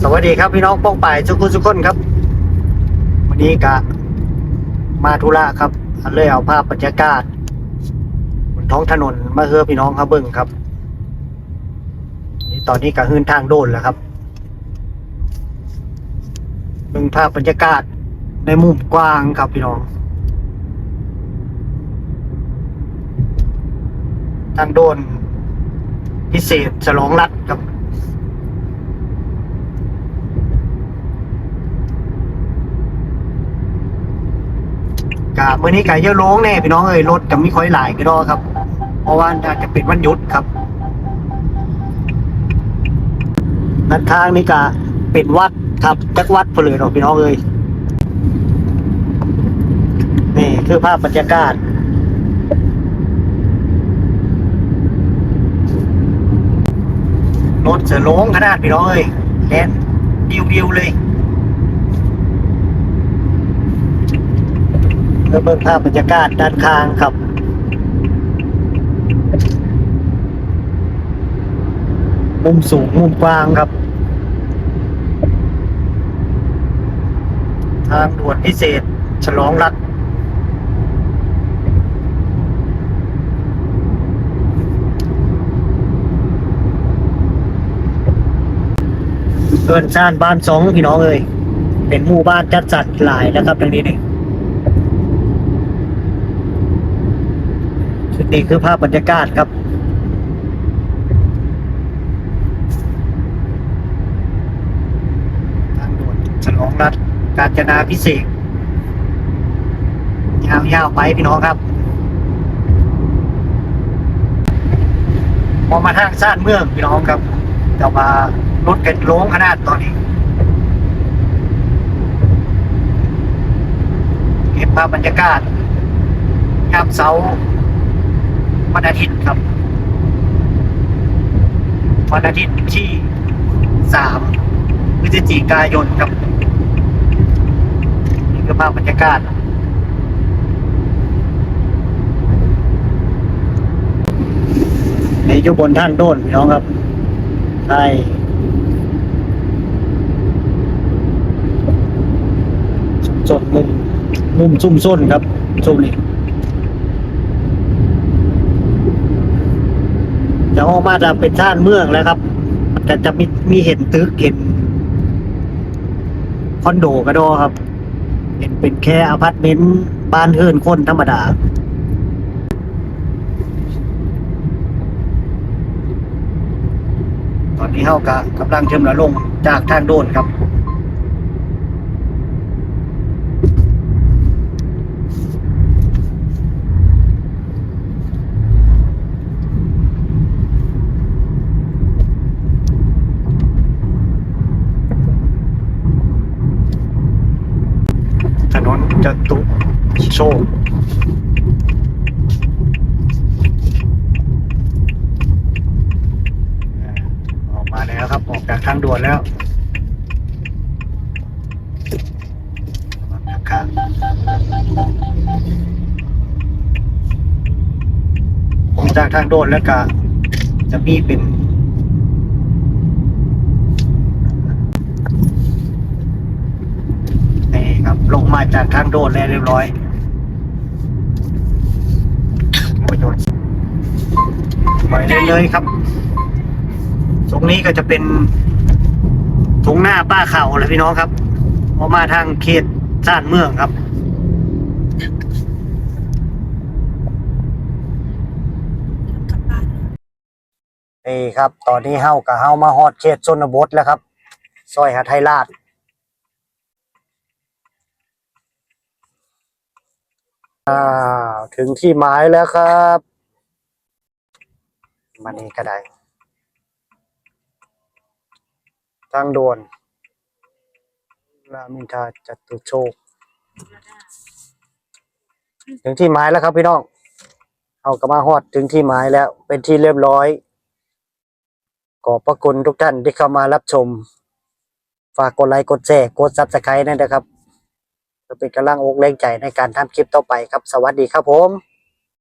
สวัสดีครับพี่น้องป้องป่ายทุกคนทุกคนครับ วันนี้กะมาธุระครับเลยเอาภาพบรรยากาศบนท้องถนนมาเฮือพี่น้องครับเบิ้งครับนี่ตอนนี้กะฮืนทางโดนแล้วครับเบิ้งภาพบรรยากาศในมุมกว้างครับพี่น้องทางโดนพิเศษฉลองรัฐครับ กะมื่อนี้กะเยอะลงแน่พี่น้องเอ้ยรถจะไม่ค่อยหลายก็ดอครับ เพราะว่าอาจจะเป็นวันหยุดครับนัดทางนี่กะเป็นวัดครับจักวัดเพนเลยเนาะพี่น้องเอ้ยนี่คือภาพบรรยากาศรถเสือโลงขนาดพี่น้องเอ้ยแน่นดิวๆเลย เพื่อเบิ่งภาพบรรยากาศด้านข้างครับมุมสูงมุมกว้างครับ ทางด่วนพิเศษ ฉลองรัฐเกินซ่านบ้านสองพี่น้องเอ้ยเป็นหมู่บ้านจัดจัดหลายนะครับตรงนี้นี่ ชุดนี้คือภาพบรรยากาศครับ ทางด่วนฉลองรัฐกาญจนาพิเศษยาวๆไปพี่น้องครับพอมาทางซ่านเมืองพี่น้องครับจะมารถกันโล้งขนาดตอนนี้เก็บภาพบรรยากาศยามเสาร์ วันอาทิตย์ครับ วันอาทิตย์ที่สามพฤศจิกายนครับ นี่คือภาพบรรยากาศในอยู่บนท่านโดนพี่น้องครับใช่สดมุมมุมซุ่มส้นครับซุ่มนี่ จะออกมาจะเป็นชานเมืองแล้วครับจะจะมีมีเห็นตึกเห็นคอนโดกระโดครับ เห็นเป็นแค่อพาร์ตเมนต์บ้านเฮือนคนธรรมดาตอนนี้เฮากะกำลังเชื่อมระลงจากทางโดนครับ จตุโชคออกมาแล้วครับ ออกจากทางด่วนแล้วข้างออกจากทางด่วนแล้วก็จะมีเป็นครับ ลง มาจากทางโดดแล้วเรียบร้อยประโยชน์ไปเลยครับตรงนี้ก็จะเป็นตรงหน้าป้าเขาเลยพี่น้องครับออกมาทางเขตซ่านเมืองครับนี่ครับ ตอนนี้เฮากับเฮามาฮอดเขตชนบทแล้วครับ ซอยหาไทยราช อ่าวถึงที่หมายแล้วครับมานี่ก็ได้ทางด่วนรามอินทราจตุโชค ถึงที่หมายแล้วครับพี่น้อง เอากระมาฮอดถึงที่หมายแล้ว เป็นที่เรียบร้อยขอบพระคุณทุกท่านที่เข้ามารับชม ฝากกดไลค์กดแชร์กดซับสไครต์นั่นนะครับ ก็เป็นกำลังอกแรงใจในการทำคลิปต่อไปครับ สวัสดีครับผม